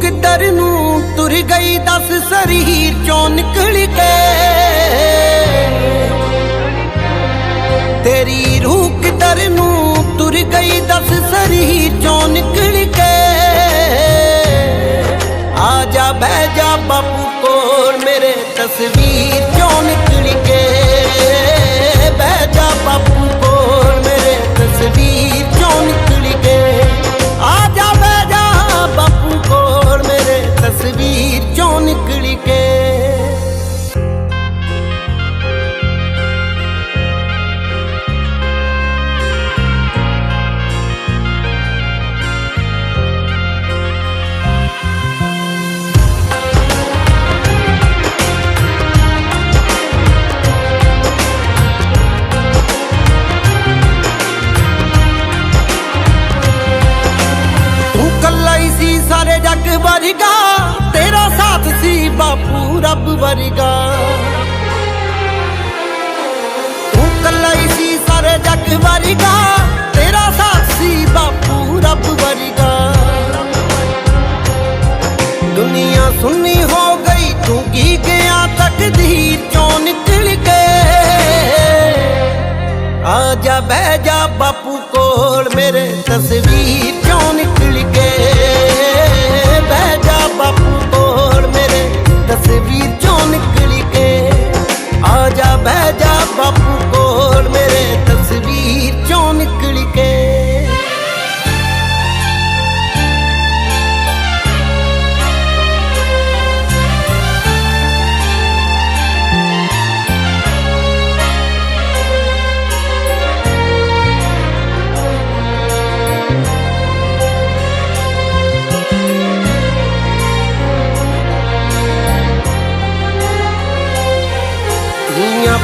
ਕਿੱਧਰ ਨੂੰ ਤੁਰ ਗਈ ਦੱਸ ਸਰੀਰ ਚੋਂ ਨਿਕਲ ਕੇ। ਤੇਰੀ ਰੂਹ ਕਿੱਧਰ ਨੂੰ ਤੁਰ ਗਈ ਦੱਸ ਸਰੀਰ ਚੋਂ ਨਿਕਲ ਕੇ। ਆ ਜਾ, ਬਹਿ ਜਾ ਬਾਪੂ ਕੋਲ ਮੇਰੇ ਤਸਵੀਰ। ਤਸਵੀਰ ਚੋਂ ਨਿਕਲ ਕੇ। ਤੂੰ ਕੱਲਾ ਸੀ ਸਾਰੇ ਜੱਗ ਵਰਗਾ ਤੇਰਾ ਬਾਪੂ ਰੱਬ ਵਰਗਾ। ਤੂੰ ਕੱਲਾ ਹੀ ਸੀ ਸਾਰੇ ਜੱਗ ਵਰਗਾ, ਤੇਰਾ ਸਾਥ ਬਾਪੂ ਰੱਬ ਵਰਗਾ। ਦੁਨੀਆ ਸੁੰਨੀ ਹੋ ਗਈ, ਤੂੰ ਕੀ ਗਿਆ ਤਕਦੀਰ ਚੋਂ ਨਿਕਲ ਕੇ। ਆ ਜਾ, ਬਹਿ ਜਾ ਬਾਪੂ ਕੋਲ ਮੇਰੇ ਤਸਵੀਰ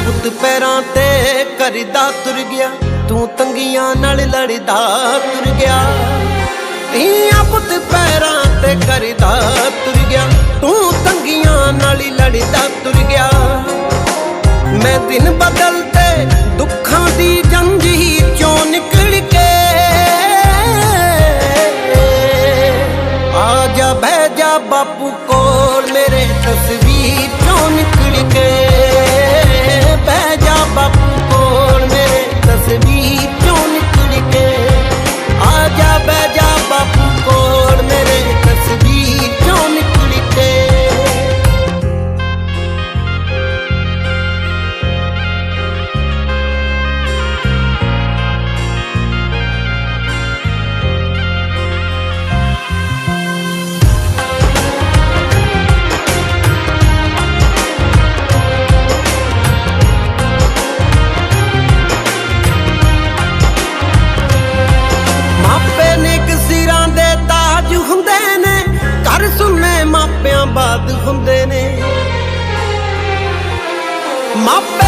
ਪੁੱਤ ਪੈਰਾਂ ਤੇ ਕਰਦਾ ਤੁਰ ਗਿਆ। ਤੂੰ ਤੰਗੀਆਂ ਨਾਲ ਲੜਦਾ ਤੁਰ ਗਿਆ। ਧੀਆਂ ਪੁੱਤ ਪੈਰਾਂ ਤੇ ਕਰਦਾ ਤੁਰ ਗਿਆ। ਤੂੰ ਤੰਗੀਆਂ ਨਾਲ ਹੀ ਲੜਦਾ ਤੁਰ ਗਿਆ। ਮੈਂ ਦਿਨ ਬਦਲਤੇ ਦੁੱਖਾਂ ਦੀ ਜੰਗ ਹੀ ਚੋਂ ਨਿਕਲ ਕੇ ਆ ਜਾ, ਬਹਿ ਜਾ ਬਾਪੂ ਕੋਲ ਮੇਰੇ ਤਸਵੀਰ ਚੋਂ ਨਿਕਲ ਕੇ। ਮੇਰੇ ਬਾਦ ਹੁੰਦੇ ਨੇ। ਮਾਪੇ